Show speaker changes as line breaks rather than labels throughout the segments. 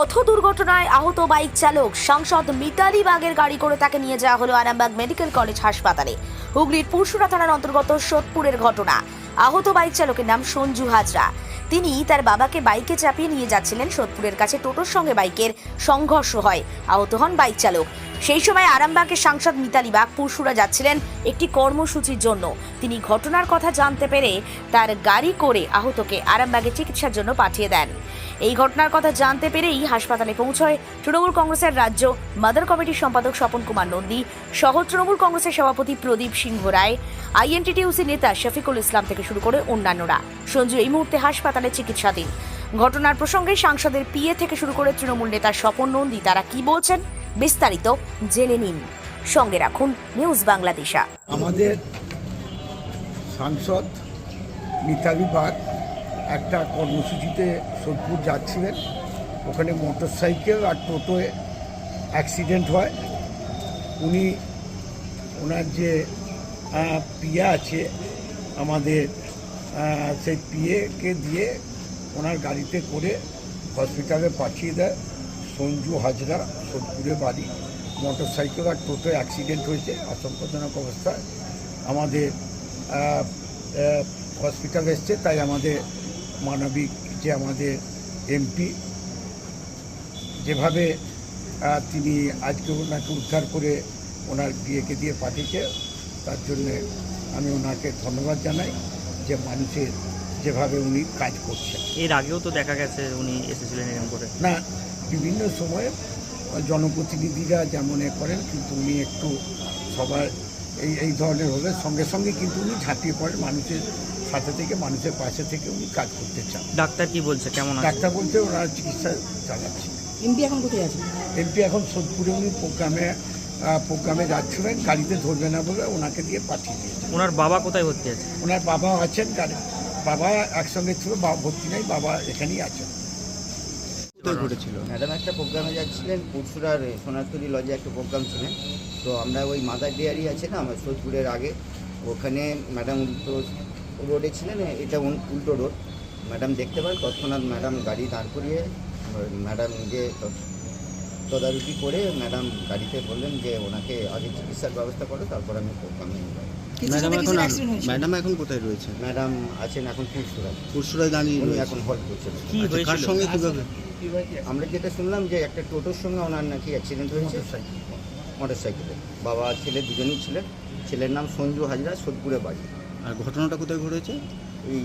পথ দুর্ঘটনায় আহত বাইক চালক সাংসদ মিতালি বাগের গাড়ি করে তাকে নিয়ে যাওয়া হলো আরামবাগ মেডিকেল কলেজ হাসপাতালে। হুগলির পুরসুরা থানার অন্তর্গত সোদপুরের ঘটনা। আহত বাইক চালকের নাম সঞ্জু হাজরা। তিনি তার বাবাকে বাইকে চাপিয়ে নিয়ে যাচ্ছিলেন সোদপুরের কাছে। টোটোর সঙ্গে বাইকের সংঘর্ষ হয়। আহত হন বাইক চালক। সেই সময় আরামবাগের সাংসদ মিতালি বাগ পুরসুরা যাচ্ছিলেন একটি কর্মসূচির জন্য। তিনি ঘটনার কথা জানতে পেরে তার গাড়ি করে আহতকে আরামবাগে চিকিৎসার জন্য পাঠিয়ে দেন। এই ঘটনার কথা জানতে পেরেই হাসপাতালে পৌঁছয় তৃণমূল কংগ্রেসের রাজ্য মাদার কমিটির সম্পাদক স্বপন কুমার নন্দী সহ তৃণমূল কংগ্রেসের সভাপতি প্রদীপ সিংহ রায়, আইএনটিটিউসি নেতা শফিকুল ইসলাম থেকে শুরু করে অন্যান্যরা। সঞ্জু, এই মুহূর্তে হাসপাতালে চিকিৎসাধীন। ঘটনার প্রসঙ্গে সাংসদের পিএ থেকে শুরু করে তৃণমূল নেতা স্বপন নন্দী, তারা কি বলছেন বিস্তারিত জেনে নিন। সঙ্গে রাখুন নিউজ বাংলাদেশা।
আমাদের সাংসদ মিতালি বাগ একটা কর্মসূচিতে সোদপুর যাচ্ছিলেন। ওখানে মোটর সাইকেল আর টোটোয় অ্যাক্সিডেন্ট হয়। উনি, ওনার যে পিয়া আছে, আমাদের সেই পিএকে দিয়ে ওনার গাড়িতে করে হসপিটালে পাঠিয়ে দেয়। সঞ্জু হাজরা সোদপুরে বাড়ি। মোটর সাইকেল আর টোটো অ্যাক্সিডেন্ট হয়েছে, আশঙ্কাজনক অবস্থায়। আমাদের হসপিটাল এসছে, তাই আমাদের মানবিক যে আমাদের এমপি যেভাবে তিনি আজকে ওনাকে উদ্ধার করে ওনার বিয়েকে দিয়ে পাঠিয়েছে তার জন্যে আমি ওনাকে ধন্যবাদ জানাই যে মানুষের যেভাবে উনি কাজ করছেন।
এর আগেও তো দেখা গেছে উনি এসেছিলেন এরকম করে।
না বিভিন্ন সময়ে জনপ্রতিনিধিরা যেমন এ করেন কিন্তু উনি একটু সবার এই এই ধরনের হলে সঙ্গে সঙ্গে কিন্তু উনি ঝাঁপিয়ে পড়েন। মানুষের সাথে থেকে মানুষের পাশে থেকে উনি কাজ করতে চান।
ডাক্তার কি বলছে? কেমন
ডাক্তার বলতে ওনার চিকিৎসা চালাচ্ছে।
এমপি এখন কোথায় আছে
এমপি এখন সোদপুরে উনি প্রোগ্রামে প্রোগ্রামে যাচ্ছিলেন। গাড়িতে ধরবে না বলে ওনাকে দিয়ে পাঠিয়ে দিয়েছে।
ওনার বাবা কোথায় ভর্তি আছে?
ওনার বাবা আছেন গাড়ি। বাবা একসঙ্গে ছিল বাবা ভর্তি নেই বাবা এখানেই আছেন।
ঘটেছিল?
ম্যাডাম একটা প্রোগ্রামে যাচ্ছিলেন পুরসুরার সোনারতলি লজে একটা প্রোগ্রাম ছিলেন তো আমরা ওই মাদার ডেয়ারি আছে না আমার সোদপুরের আগে ওখানে ম্যাডাম উল্টো রোডে ছিলেন এটা উল্টো রোড ম্যাডাম দেখতে পান তৎক্ষণাৎ ম্যাডাম গাড়ি দাঁড় করিয়ে ম্যাডাম নিজে তদারকি করে ম্যাডাম গাড়িতে বললেন যে ওনাকে আগে চিকিৎসার ব্যবস্থা করো তারপর আমি।
কিসের
ম্যাডাম এখন? ম্যাডাম এখন কোথায় রয়েছে?
ম্যাডাম আছেন এখন পুরসুরায়
দাঁড়িয়ে
এখন হল্ট করছেন।
কার সঙ্গে কীভাবে?
আমরা যেটা শুনলাম যে একটা টোটোর সঙ্গে ওনার নাকি অ্যাক্সিডেন্ট হয়েছে। মোটর সাইকেলে বাবা ছেলে দুজনই ছিলেন ছেলের নাম সঞ্জু হাজরা সোদপুরে বাড়ি।
আর ঘটনাটা কোথায় ঘটেছে?
এই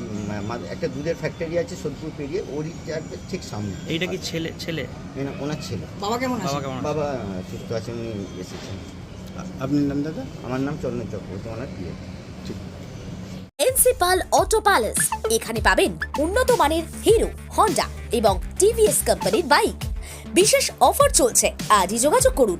একটা দুধের ফ্যাক্টরি আছে সোদপুর পেরিয়ে ওরই চারটে ঠিক সামনে।
এইটা কি ছেলে ছেলে?
মানে ওনার ছেলে।
বাবা কেমন
বাবা কেমন আছে?
সুস্থ আছেন উনি এসেছেন।
আপনার নাম দাদা?
আমার নাম চন্দন চক্রবর্তী ওনার বিয়ে
এনসিপাল অটো প্যালেস। এখানে পাবেন উন্নত মানের হিরো হন্ডা এবং টিভিএস কোম্পানির বাইক। বিশেষ অফার চলছে। আজই যোগাযোগ করুন।